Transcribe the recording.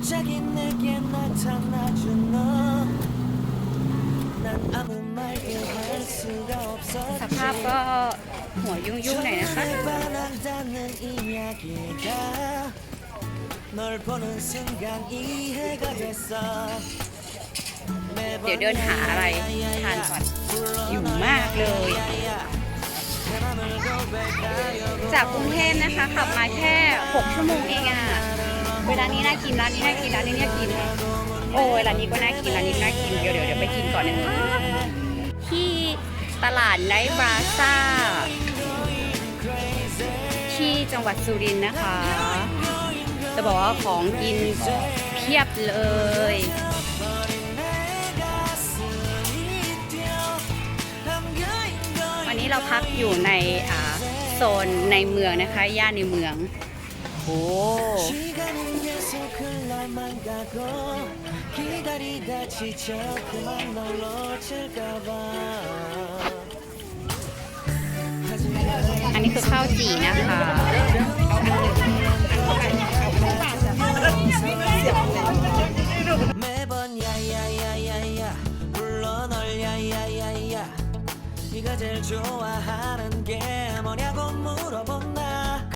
갑자기 내게 나타나준 너. 난 아무 말도 할 수가 สภาพ 없었지. ก็หัวยุ่งๆหน่อยนะคะ 날 반한다는 이야기가 널 보는 순간 이해가 됐어. เดี๋ยวเดินหาอะไรทานก่อนหิวมากเลย จากกรุงเทพนะคะ ขับมาแค่ 6 ชั่วโมงเองอะ เวลานี้น่ากินร้านนี้น่ากินร้านนี้น่ากิน โอ้ยร้านนี้ก็น่ากินร้านนี้น่ากินเดี๋ยวเดี๋ยวเดี๋ยวไปกินก่อนนะคะที่ตลาดไนท์บราซ่าที่จังหวัดสุรินทร์นะคะ จะบอกว่าของกินเพียบเลยวันนี้เราพักอยู่ในโซนในเมืองนะคะ ย่านในเมือง โอ้ 시간은 계속 흘러만 가고 기다리다 지쳐 그만 널 놓칠까봐 อันนี้คือข้าวจี่นะคะ 매번 야야야야야 불러 널 야야야야 네가 제일 좋아하는 게 뭐냐고 물어본 날